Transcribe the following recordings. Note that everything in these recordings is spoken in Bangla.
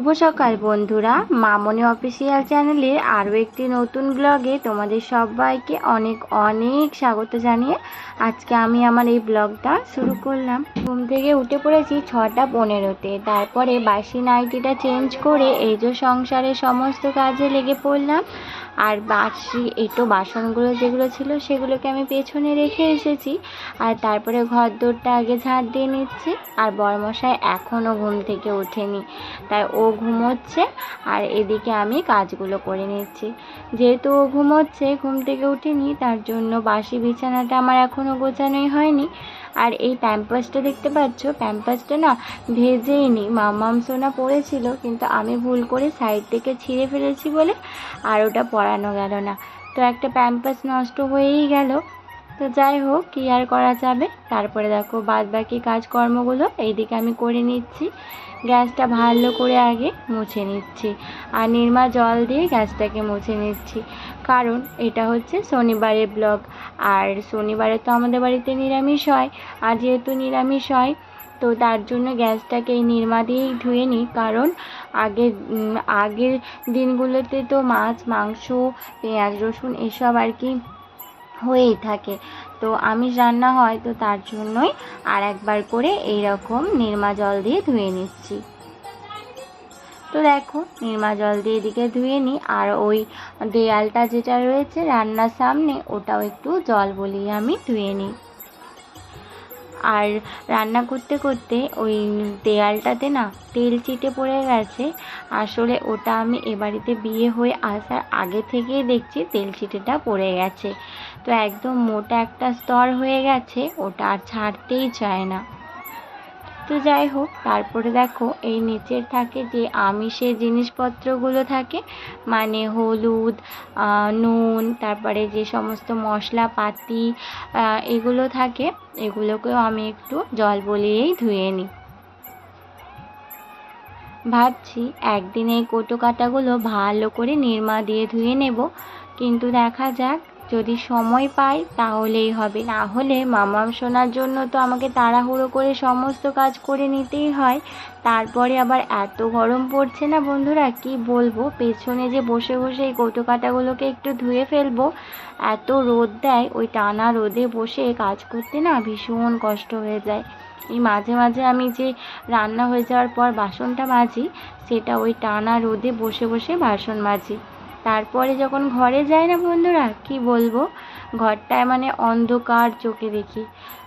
শুভ সকাল বন্ধুরা। মামনি অফিসিয়াল চ্যানেলের আরও একটি নতুন ব্লগে তোমাদের সবাইকে অনেক অনেক স্বাগত জানিয়ে আজকে আমি আমার এই ব্লগটা শুরু করলাম। ঘুম থেকে উঠে পড়েছি ছটা পনেরোতে। তারপরে বাসি নাইটিটা চেঞ্জ করে এই যে সংসারের সমস্ত কাজে লেগে পড়লাম। আর বাসি এটো বাসনগুলো যেগুলো ছিল সেগুলোকে আমি পেছনে রেখে এসেছি। আর তারপরে ঘর দৌড়টা আগে ঝাঁট দিয়ে নিচ্ছি। আর বড়মশাই এখনও ঘুম থেকে ওঠেনি, তাই ও ঘুমোচ্ছে। আর এদিকে আমি কাজগুলো করে নিচ্ছি। যেহেতু ও ঘুমোচ্ছে, ঘুম থেকে উঠেনি, তার জন্য বাসি বিছানাটা আমার এখনও গোছানোই হয়নি। আর এই প্যাম্পাসটা দেখতে পাচ্ছ? প্যাম্পাসটা না ভেজেই নি মামাম সোনা পড়েছিল, কিন্তু আমি ভুল করে সাইড থেকে ছিঁড়ে ফেলেছি বলে আর ওটা পরানো গেল না। তো একটা প্যাম্পাস নষ্ট হয়েই গেল। তো যাই হোক, কী আর করা যাবে? তারপরে দেখো বাদ বাকি কাজকর্মগুলো, এইদিকে আমি করে নিচ্ছি। গ্যাসটা ভালো করে আগে মুছে নিচ্ছি। আর নির্মা জল দিয়ে গ্যাসটাকে মুছে নিচ্ছি। কারণ এটা হচ্ছে শনিবারের ব্লগ আর শনিবারে তো আমাদের বাড়িতে নিরামিষ হয়। আর যেহেতু নিরামিষ হয়, তো তার জন্য গ্যাসটাকে এই নির্মা দিয়েই ধুয়ে নিই। কারণ আগের আগের দিনগুলোতে তো মাছ, মাংস, পেঁয়াজ, রসুন এসব আর কি হয়েই থাকে। তো আমিষ রান্না হয়, তো তার জন্যই আর একবার করে এই রকম নির্মা জল দিয়ে ধুয়ে নিচ্ছি। তো দেখো নির্মা জল দিয়ে এদিকে ধুয়ে নিই আর ওই দেয়ালটা যেটা রয়েছে রান্নার সামনে, ওটাও একটু জল বলিয়ে আমি ধুয়ে নিই আর রান্না করতে করতে ওই দেয়ালটাতে না তেল চিটে পড়ে গেছে, আসলে ওটা আমি এ বাড়িতে বিয়ে হয়ে আসার আগে থেকেই দেখছি তেল চিটেটা পড়ে গেছে। তো একদম মোটা একটা স্তর হয়ে গেছে, ওটা আর ছাড়তেই চায় না। তো যাই হোক, তারপরে দেখো এই নিচের থাকে যে আমিষের জিনিসপত্রগুলো থাকে মানে হলুদ নুন, তারপরে যে সমস্ত মশলাপাতি এগুলো থাকে, এগুলোকেও আমি একটু জল বলিয়েই ধুয়ে নিই। ভাবছি একদিন এই কোটো কাটাগুলো ভালো করে নির্মা দিয়ে ধুয়ে নেব, কিন্তু দেখা যাক যদি সময় পাই, তাহলেই হবে। না হলে মামাম শোনার জন্য তো আমাকে তাড়াহুড়ো করে সমস্ত কাজ করে নিতেই হয়। তারপরে আবার এত গরম পড়ছে না বন্ধুরা, কি বলব? পেছনে যে বসে বসে এই কৌটো কাটাগুলোকে একটু ধুয়ে ফেলব, এত রোদ দেয়, ওই টানা রোদে বসে কাজ করতে না ভীষণ কষ্ট হয়ে যায়। এই মাঝে মাঝে আমি যে রান্না হয়ে যাওয়ার পর বাসনটা মাজি, সেটা ওই টানা রোদে বসে বসে বাসন মাজি। তারপরে যখন ঘরে যাই না বন্ধুরা, কি বলব? ঘরটায় মানে অন্ধকার চোখে দেখি।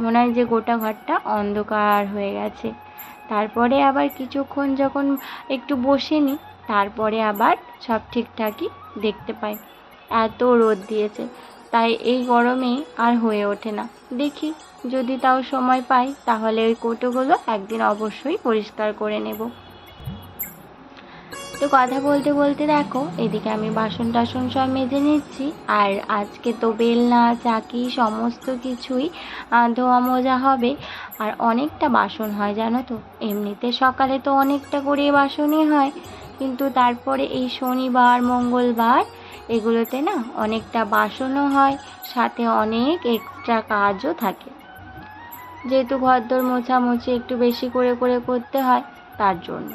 মনে হয় যে গোটা ঘরটা অন্ধকার হয়ে গেছে। তারপরে আবার কিছুক্ষণ যখন একটু বসে নিই তারপরে আবার সব ঠিকঠাকই দেখতে পাই। এত রোদ দিয়েছে, তাই এই গরমে আর হয়ে ওঠে না। দেখি, যদি তাও সময় পাই, তাহলে ওই কোটোগুলো একদিন অবশ্যই পরিষ্কার করে নেব। তো কথা বলতে বলতে দেখো, এদিকে আমি বাসন টাসন সব মেজে নিচ্ছি, আর আজকে তো বেলনা, চাকি সমস্ত কিছুই ধোয়া মোজা হবে, আর অনেকটা বাসন হয় জানো তো? এমনিতে সকালে তো অনেকটা করে বাসনই হয়, কিন্তু তারপরে এই শনিবার, মঙ্গলবার, এগুলোতে না অনেকটা বাসনও হয়, সাথে অনেক এক্সট্রা কাজও থাকে। যেহেতু ঘরদোর মোছামুছি একটু বেশি করে করে করতে হয়, তার জন্য।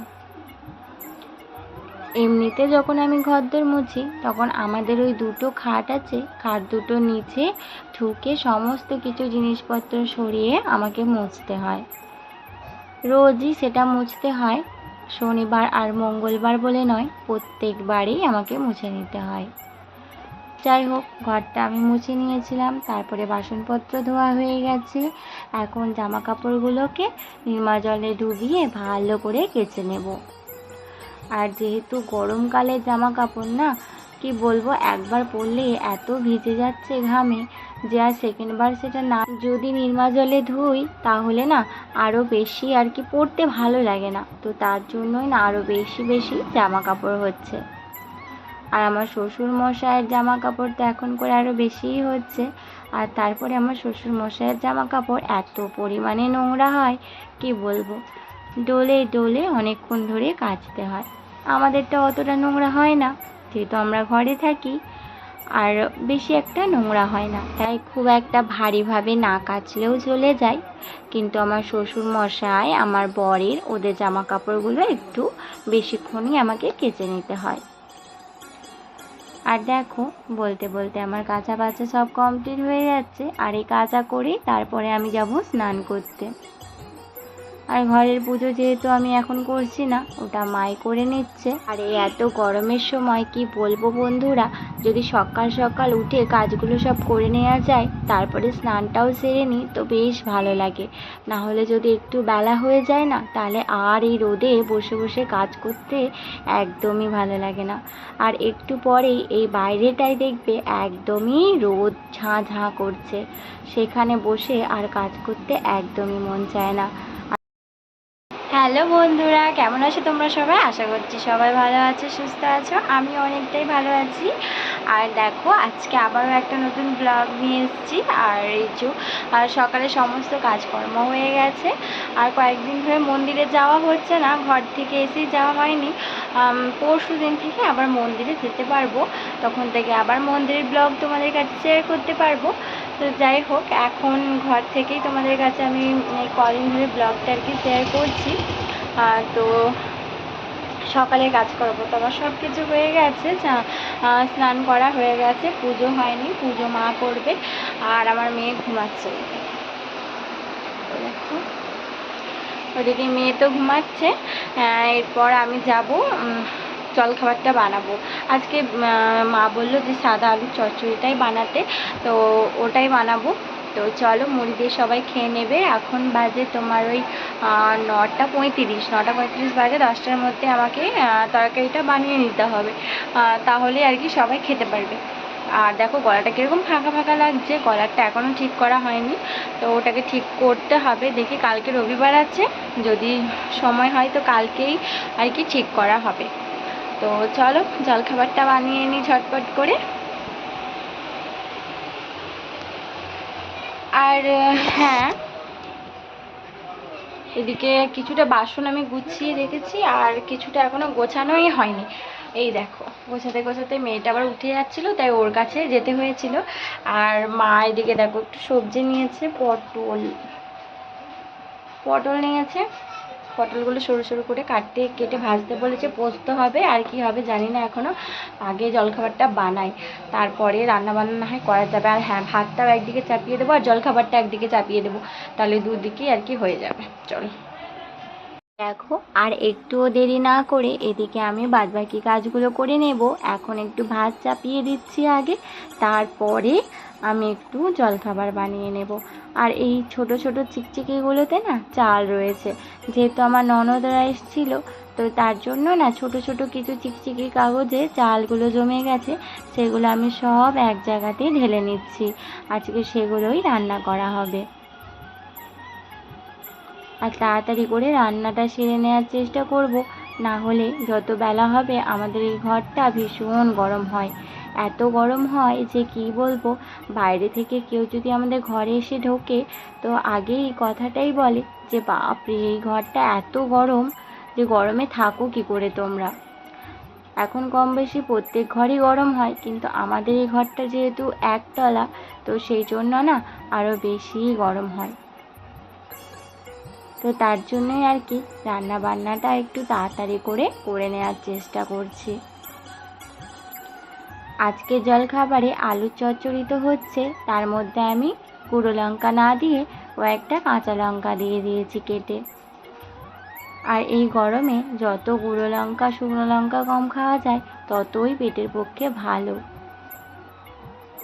এমনিতে যখন আমি ঘরদোর মুছি, তখন আমাদের ওই দুটো খাট আছে, খাট দুটো নিচে ঠুকে সমস্ত কিছু জিনিসপত্র সরিয়ে আমাকে মুছতে হয়। রোজই সেটা মুছতে হয়, শনিবার আর মঙ্গলবার বলে নয়, প্রত্যেকবারই আমাকে মুছে নিতে হয়। যাই হোক, ঘরটা আমি মুছে নিয়েছিলাম, তারপরে বাসনপত্র ধোয়া হয়ে গেছে। এখন জামা কাপড়গুলোকে নির্মা জলে ডুবিয়ে ভালো করে কেচে নেব। আর যেহেতু গরমকালে জামা কাপড় না, কি বলব, একবার পরলে এত ভিজে যাচ্ছে ঘামে যে আর সেকেন্ডবার সেটা না। যদি নির্মা জলে ধুই, তাহলে না আরও বেশি আর কি পরতে ভালো লাগে না। তো তার জন্যই না আরও বেশি বেশি জামা কাপড় হচ্ছে। আর আমার শ্বশুর মশাইয়ের জামা কাপড় তো এখন করে আরও বেশিই হচ্ছে। আর তারপরে আমার শ্বশুর মশাইয়ের জামা কাপড় এত পরিমাণে নোংরা হয়, কি বলব? ডোলে ডোলে অনেকক্ষণ ধরে কাচতে হয়। আমাদেরটা অতটা নোংরা হয় না, যেহেতু আমরা ঘরে থাকি, আর বেশি একটা নোংরা হয় না। তাই খুব একটা ভারীভাবে না কাচলেও চলে যায়, কিন্তু আমার শ্বশুর মশাই, আমার বরের, ওদের জামা কাপড়গুলো একটু বেশিক্ষণই আমাকে কেচে নিতে হয়। আর দেখো, বলতে বলতে আমার কাঁচা বাচা সব কমপ্লিট হয়ে যাচ্ছে, আর এই কাঁচা করে তারপরে আমি যাব স্নান করতে। আর ঘরের পুজো যেহেতু আমি এখন করছি না, ওটা মাই করে নিচ্ছে। আর এই এত গরমের সময় কি বলব বন্ধুরা, যদি সকাল সকাল উঠে কাজগুলো সব করে নেওয়া যায়, তারপরে স্নানটাও সেরে নিই, তো বেশ ভালো লাগে। না হলে যদি একটু বেলা হয়ে যায় না, তাহলে আর এই রোদে বসে বসে কাজ করতে একদমই ভালো লাগে না। আর একটু পরেই এই বাইরেটাই দেখবে একদমই রোদ ঝাঁ ঝাঁ করছে। সেখানে বসে আর কাজ করতে একদমই মন চায় না। হ্যালো বন্ধুরা, কেমন আছো তোমরা সবাই? আশা করছি সবাই ভালো আছো, সুস্থ আছো। আমি অনেকটাই ভালো আছি। আর দেখো, আজকে আবারও একটা নতুন ব্লগ নিয়ে এসেছি। আর যে, আর সকালে সমস্ত কাজকর্ম হয়ে গেছে। আর কয়েকদিন ধরে মন্দিরে যাওয়া হচ্ছে না, ঘর থেকে এসেই যাওয়া হয়নি। পরশু দিন থেকে আবার মন্দিরে যেতে পারব। তখন থেকে আবার মন্দিরের ব্লগ তোমাদের কাছে শেয়ার করতে পারব। তো যাই হোক, এখন ঘর থেকেই তোমাদের কাছে আমি কদিন ধরে ব্লগটা আর কি শেয়ার করছি। তো সকালে কাজ করব তো আমার সব কিছু হয়ে গেছে স্নান করা হয়ে গেছে, পুজো হয়নি, পুজো মা করবে, আর আমার মেয়ে ঘুমাচ্ছে। ওদিকে মেয়ে তো ঘুমাচ্ছে এরপর আমি যাব জলখাবারটা বানাবো। আজকে মা বলল যে সাদা আলুর চচ্চড়িটাই বানাতে, তো ওটাই বানাবো। তো চলো, মুড়ি দিয়ে সবাই খেয়ে নেবে। এখন বাজে তোমার ওই নটা পঁয়ত্রিশ। নটা পঁয়ত্রিশ বাজে, দশটার মধ্যে আমাকে তরকারিটা বানিয়ে নিতে হবে। তাহলে আর কি সবাই খেতে পারবে। আর দেখো গলাটা কীরকম ফাঁকা ফাঁকা লাগছে গলারটা এখনও ঠিক করা হয়নি। তো ওটাকে ঠিক করতে হবে। দেখি কালকে রবিবার আছে, যদি সময় হয় তো কালকেই আর কি ঠিক করা হবে। তো চলো জলখাবারটা বানিয়ে নিই ঝটপট করে। আর হ্যাঁ এদিকে কিছুটা বাসন আমি গুছিয়ে রেখেছি আর কিছুটা এখনও গোছানোই হয়নি। এই দেখো, গোছাতে গোছাতে মেয়েটা আবার উঠে যাচ্ছিল, তাই ওর কাছে যেতে হয়েছিল। আর মা এদিকে দেখো একটু সবজি নিয়েছে, পটল পটল নিয়েছে। পটলগুলো সরু সরু করে কাটতে কেটে ভাজতে বলেছে, পোস্ত হবে আর কি হবে জানি না এখনও আগে জলখাবারটা বানাই, তারপরে রান্না বান্না না হয় করা যাবে। আর হ্যাঁ ভাতটাও একদিকে চাপিয়ে দেবো আর জলখাবারটা একদিকে চাপিয়ে দেবো। তাহলে দুদিকেই আর কি হয়ে যাবে। চলো। দেখো, আর একটুও দেরি না করে এদিকে আমি বাদবাকি কাজগুলো করে নেব। এখন একটু ভাত চাপিয়ে দিচ্ছি আগে, তারপরে আমি একটু জলখাবার বানিয়ে নেব। আর এই ছোট ছোট চিকচিকিগুলোতে না চাল রয়েছে। যেহেতু আমার ননদরা এসেছিল তো তার জন্য না ছোট ছোট কিছু চিকচিকি কাগজে চালগুলো জমে গেছে, সেগুলো আমি সব এক জায়গাতেই ঢেলে নিচ্ছি। আজকে সেগুলোই রান্না করা হবে। আর তাড়াতাড়ি করে রান্নাটা সেরে নেওয়ার চেষ্টা করব। না হলে যত বেলা হবে আমাদের এই ঘরটা ভীষণ গরম হয়। এত গরম হয় যে কি বলব? বাইরে থেকে কেউ যদি আমাদের ঘরে এসে ঢোকে, তো আগে এই কথাটাই বলে যে বাপরে এই ঘরটা এত গরম যে গরমে থাকো কি করে তোমরা? এখন কম বেশি প্রত্যেক ঘরই গরম হয়, কিন্তু আমাদের এই ঘরটা যেহেতু একতলা, তো সেই জন্য না আরও বেশি গরম হয়। তো তার জন্যই আর কি রান্না বান্নাটা একটু তাড়াতাড়ি করে করে নেওয়ার চেষ্টা করছি। আজকে জলখাবারে আলুর চচ্চড়ি তো হচ্ছে, তার মধ্যে আমি গুঁড়ো লঙ্কা না দিয়ে কয়েকটা কাঁচা লঙ্কা দিয়ে দিয়েছি কেটে। আর এই গরমে যত গুঁড়ো লঙ্কা, শুকনো লঙ্কা কম খাওয়া যায়, ততই পেটের পক্ষে ভালো।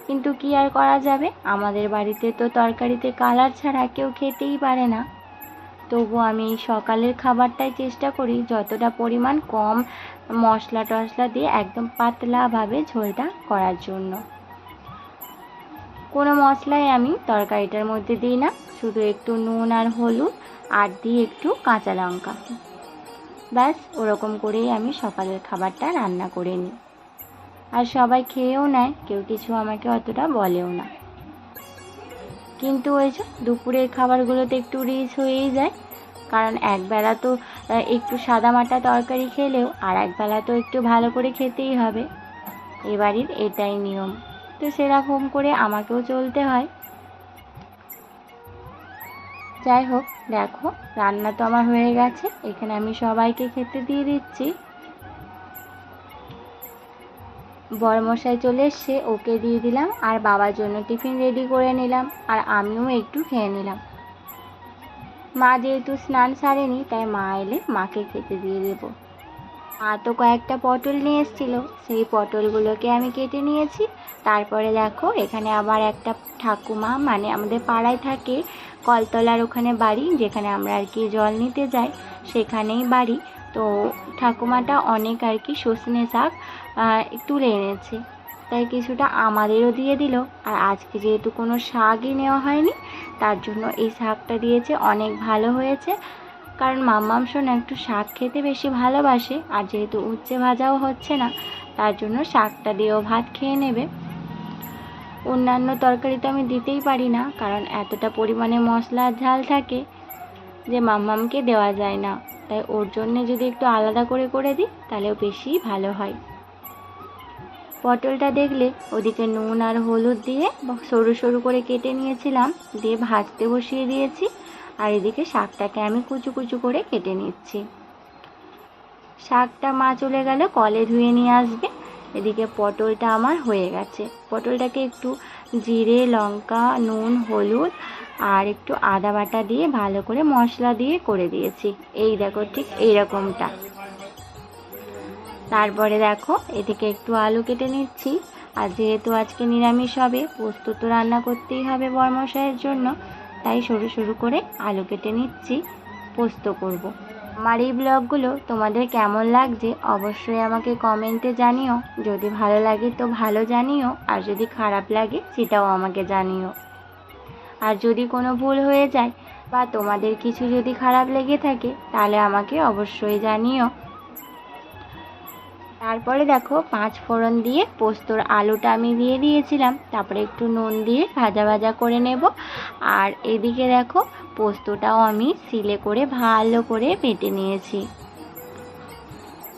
কিন্তু কি আর করা যাবে? আমাদের বাড়িতে তো তরকারিতে কালার ছাড়া কেউ খেতেই পারে না। তবু আমি সকালের খাবারটাই চেষ্টা করি, যতটা পরিমাণ কম মশলা টশলা দিয়ে একদম পাতলাভাবে ঝোলটা করার জন্য। কোনো মশলাই আমি তরকারিটার মধ্যে দিই না, শুধু একটু নুন আর হলুদ আর দিই একটু কাঁচা লঙ্কা। ব্যাস, ওরকম করেই আমি সকালের খাবারটা রান্না করে নিই। আর সবাই খেয়েও নেয়, কেউ কিছু আমাকে অতটা বলেও না। কিন্তু ওই যে দুপুরের খাবারগুলোতে একটু রিচ হয়েই যায়। কারণ একবেলা তো একটু সাদামাটা তরকারি খেলেও আর একবেলা তো একটু ভালো করে খেতেই হবে। এ বাড়ির এটাই নিয়ম। তো সেরকম করে আমাকেও চলতে হয়। যাই হোক, দেখো, রান্না তো আমার হয়ে গেছে। এখানে আমি সবাইকে খেতে দিয়ে দিচ্ছি। বড়মশাই চলে এসছে ওকে দিয়ে দিলাম আর বাবার জন্য টিফিন রেডি করে নিলাম আর আমিও একটু খেয়ে নিলাম। মা যেহেতু স্নান সারেনি, তাই মা এলে মাকে খেতে দিয়ে দেবো। মা তো কয়েকটা পটল নিয়ে এসেছিল, সেই পটলগুলোকে আমি কেটে নিয়েছি। তারপরে দেখো, এখানে আবার একটা ঠাকুমা মানে আমাদের পাড়ায় থাকে কলতলার ওখানে বাড়ি, যেখানে আমরা আর কি জল নিতে যাই, সেখানেই বাড়ি। তো ঠাকুমাটা অনেক আর কি সজনে শাক তুলে এনেছে। তাই কিছুটা আমাদেরও দিয়ে দিল। আর আজকে যেহেতু কোনো শাকই নেওয়া হয়নি, তার জন্য এই শাকটা দিয়েছে। অনেক ভালো হয়েছে। কারণ মাম্মাম শোনা একটু শাক খেতে বেশি ভালোবাসে। আর যেহেতু উচ্ছে ভাজাও হচ্ছে না, তার জন্য শাকটা দিয়েও ভাত খেয়ে নেবে। অন্যান্য তরকারি তো আমি দিতেই পারি না, কারণ এতটা পরিমাণে মশলা ঝাল থাকে যে মাম্মামকে দেওয়া যায় না। তাই ওর জন্যে যদি একটু আলাদা করে করে দিই তাহলেও বেশি ভালো হয়। পটলটা দেখলে ওদিকে নুন আর হলুদ দিয়ে সরু সরু করে কেটে নিয়েছিলাম, দিয়ে ভাজতে বসিয়ে দিয়েছি, আর এদিকে শাকটাকে আমি কুচু কুচু করে কেটে নিচ্ছি। শাকটা মা চলে গেল, কলে ধুয়ে নিয়ে আসবে। এদিকে পটলটা আমার হয়ে গেছে। পটলটাকে একটু জিরে, লঙ্কা, নুন, হলুদ আর একটু আদা বাটা দিয়ে ভালো করে মশলা দিয়ে করে দিয়েছি। এই দেখো ঠিক এইরকমটা। তারপরে দেখো, এদিকে একটু আলু কেটে নিচ্ছি। আর যেহেতু আজকে নিরামিষ হবে পোস্ত তো রান্না করতেই হবে বর্মশাইয়ের জন্য, তাই সরু সরু করে আলু কেটে নিচ্ছি, পোস্ত করব। আমার এই ব্লগগুলো তোমাদের কেমন লাগছে অবশ্যই আমাকে কমেন্টে জানিও। যদি ভালো লাগে তো ভালো জানিও, আর যদি খারাপ লাগে সেটাও আমাকে জানিও। আর যদি কোনো ভুল হয়ে যায় বা তোমাদের কিছু যদি খারাপ লেগে থাকে, তাহলে আমাকে অবশ্যই জানিও। তারপরে দেখো পাঁচ ফোড়ন দিয়ে পোস্তর আলুটা আমি দিয়ে দিয়েছিলাম। তারপরে একটু নুন দিয়ে ভাজা ভাজা করে নেব। আর এদিকে দেখো পোস্তটাও আমি সিলে করে ভালো করে বেটে নিয়েছি।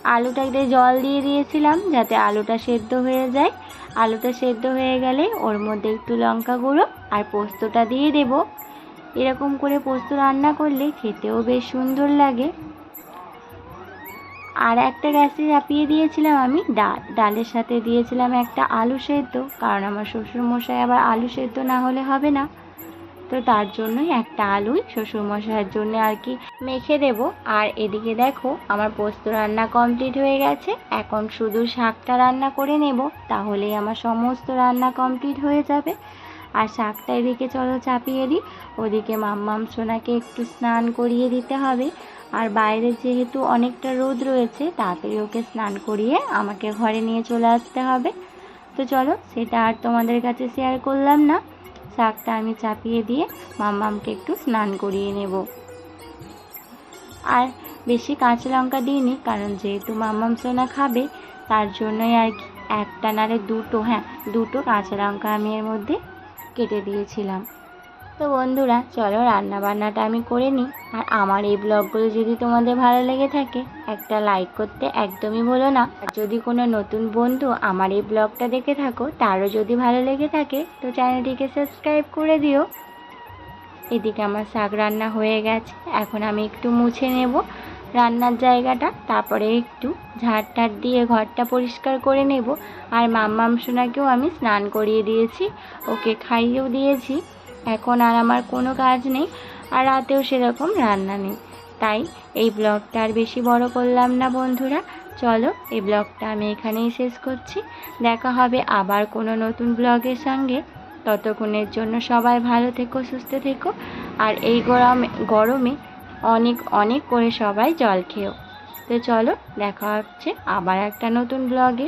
আলুটাতে জল দিয়ে দিয়েছিলাম যাতে আলুটা সেদ্ধ হয়ে যায়। আলুটা সেদ্ধ হয়ে গেলে ওর মধ্যে একটু লঙ্কা গুঁড়ো আর পোস্তটা দিয়ে দেব। এরকম করে পোস্ত রান্না করলে খেতেও বেশ সুন্দর লাগে। আর একটা গ্যাসে চাপিয়ে দিয়েছিলাম আমি ডাল। ডালের সাথে দিয়েছিলাম একটা আলু সেদ্ধ, কারণ আমার শ্বশুরমশাই আবার আলু সেদ্ধ না হলে হবে না। তো তার জন্যই একটা আলুই শ্বশুরমশাইয়ের জন্য আর কি মেখে দেব। আর এদিকে দেখো, আমার পোস্ত রান্না কমপ্লিট হয়ে গেছে। এখন শুধু শাকটা রান্না করে নেব, তাহলেই আমার সমস্ত রান্না কমপ্লিট হয়ে যাবে। আর শাকটা এদিকে চলো চাপিয়ে দিই। ওদিকে মাম্মাম সোনাকে একটু স্নান করিয়ে দিতে হবে। আর বাইরে যেহেতু অনেকটা রোদ রয়েছে, তাড়াতাড়ি ওকে স্নান করিয়ে আমাকে ঘরে নিয়ে চলে আসতে হবে। তো চলো, সেটা আর তোমাদের কাছে শেয়ার করলাম না। শাকটা আমি চাপিয়ে দিয়ে মাম্মামকে একটু স্নান করিয়ে নেব। আর বেশি কাঁচা লঙ্কা দিইনি, কারণ যেহেতু মাম্মাম সোনা খাবে, তার জন্যই আর কি, একটা নারে দুটো হ্যাঁ দুটো কাঁচা লঙ্কা আমি এর মধ্যে কেটে দিয়েছিলাম। তো বন্ধুরা, চলো রান্না বান্নাটা আমি করে নিই। আর আমার এই ব্লগগুলো যদি তোমাদের ভালো লেগে থাকে, একটা লাইক করতে একদমই বলো না। আর যদি কোনো নতুন বন্ধু আমার এই ব্লগটা দেখে থাকো, তারও যদি ভালো লেগে থাকে, তো চ্যানেলটিকে সাবস্ক্রাইব করে দিও। এদিকে আমার শাক রান্না হয়ে গেছে। এখন আমি একটু মুছে নেব রান্নার জায়গাটা। তারপরে একটু ঝাড় টাড় দিয়ে ঘরটা পরিষ্কার করে নেব। আর মাম্মাম সোনাকেও আমি স্নান করিয়ে দিয়েছি। ওকে খাইয়েও দিয়েছি। এখন আর আমার কোনো কাজ নেই, আর রাতেও সেরকম রান্না নেই। তাই এই ব্লগটা আর বেশি বড় করলাম না, বন্ধুরা। চলো এই ব্লগটা আমি এখানেই শেষ করছি। দেখা হবে আবার কোনো নতুন ব্লগের সঙ্গে। ততক্ষণের জন্য সবাই ভালো থেকো, সুস্থ থেকো। আর এই গরমে গরমে অনেক অনেক করে সবাই জল খেও। তো চলো দেখা হচ্ছে আবার একটা নতুন ব্লগে।